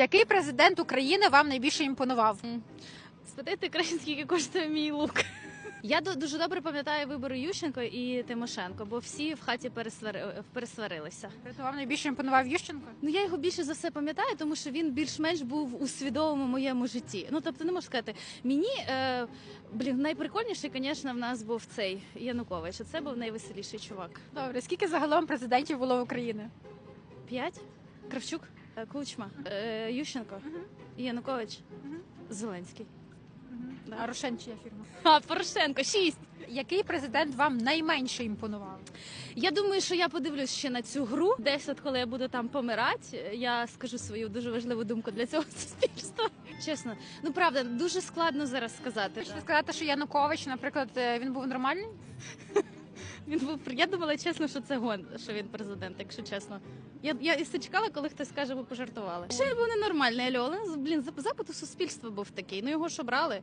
Який президент України вам найбільше імпонував? Спитайте краще, скільки коштує мій лук. Я ду- дуже добре пам'ятаю вибори Ющенко і Тимошенко, бо всі в хаті пересвари... пересварилися. Тобто вам найбільше імпонував Ющенко? Ну я його більше за все пам'ятаю, тому що він більш-менш був у свідомому моєму житті. Ну тобто, не можу сказати, мені е, блін, найприкольніший, звісно, в нас був цей Янукович. Це був найвеселіший чувак. Добре, скільки загалом президентів було в Україні? П'ять Кравчук, Кучма, е, Ющенко, Янукович, Зеленський. А Рошен чия фірма? А Порошенко, шість. Який президент вам найменше імпонував? Я думаю, що я подивлюсь ще на цю гру. Десь от коли я буду там помирати, я скажу свою дуже важливу думку для цього суспільства. Чесно, ну правда, дуже складно зараз сказати. Хочете сказати, що Янукович, наприклад, е, він був нормальний? Він був я думала чесно, що це гон, що він президент, якщо чесно. Я я і чекала, коли хтось скаже, ви пожартували. Ще був ненормальний, альо, але блін, запит у суспільства був такий. Ну його ж обрали.